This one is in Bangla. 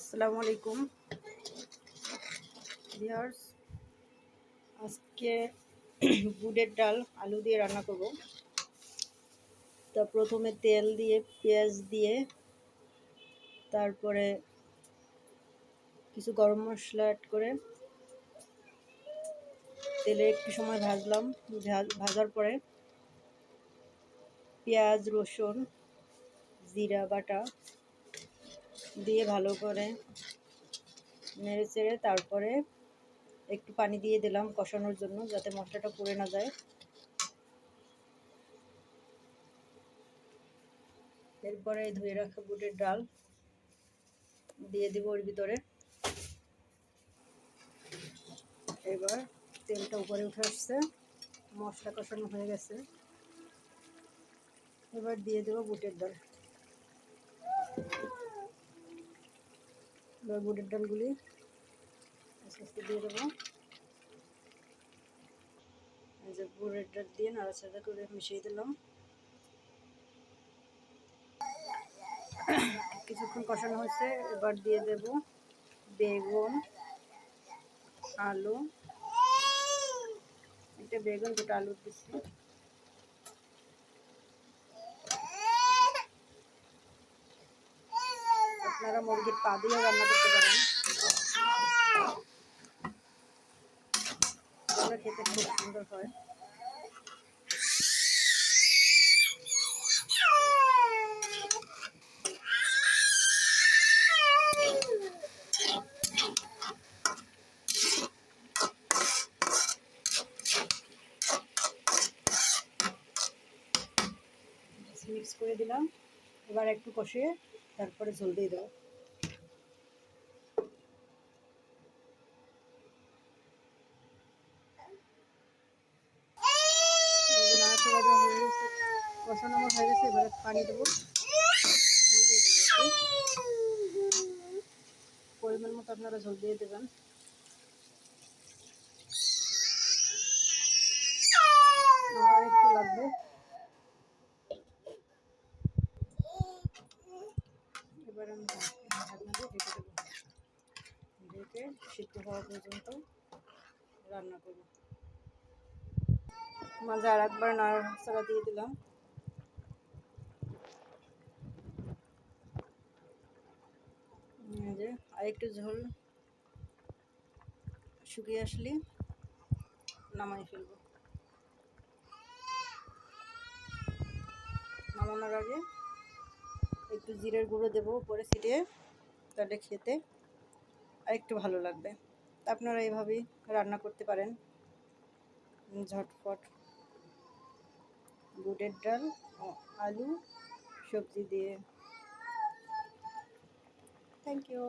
আসসালামু আলাইকুম। ভিউয়ার্স, আজকে বুটের ডাল, আলু দিয়ে রান্না করব। তা প্রথমে তেল দিয়ে, পেঁয়াজ দিয়ে, তারপরে কিছু গরম মশলা অ্যাড করে তেলে একটু সময় ভাজলাম। ভাজার পরে পেঁয়াজ, রসুন, জিরা, বাটা দিয়ে ভালো করে নেড়ে চেড়ে তারপরে একটু পানি দিয়ে দিলাম কষানোর জন্য যাতে মশলাটা পুড়ে না যায়। এরপরে ধুয়ে রাখা বুটের ডাল দিয়ে দিব ওর ভিতরে। এবার তেলটা উপরে উঠে আসছে, মশলা কষানো হয়ে গেছে। এবার দিয়ে দেবো বুটের ডাল। এবার বুটের ডালগুলি আস্তে আস্তে দিয়ে দেবো। এই যে বুটের ডাল দিয়ে নাড়াচাড়া করে মিশিয়ে দিলাম। কিছুক্ষণ কষানো হয়েছে, এবার দিয়ে দেব বেগুন, আলু। একটা বেগুন, দুটো আলু দিচ্ছি। আপনারা মুরগির পা দিয়েও রান্না করতে পারেন। খেতে খুব সুন্দর হয়। মিক্স করে দিলাম। এবার একটু কষিয়ে তারপরে জলদি কষানো আমার হয়ে গেছে এবারে পানি পরিমাণ মতো আপনারা জলদি দিয়ে দেবেন আর একটু লাগবে এবার আমি ঢাকনা দিয়ে ঢেকে দেবো ঢেকে সিদ্ধ হওয়া পর্যন্ত রান্না করব মাঝে আর একবার নাড়াচাড়া দিয়ে দিলাম। যে আরেকটু ঝোল শুকিয়ে আসলে নামাই ফেলব। নামানোর আগে একটু জিরের গুঁড়ো দেবো উপরে ছিটিয়ে তাহলে খেতে আর একটু ভালো লাগবে। আপনারা এইভাবেই রান্না করতে পারেন। ঝটফট বুটের ডাল ও আলু, সবজি দিয়ে। Thank you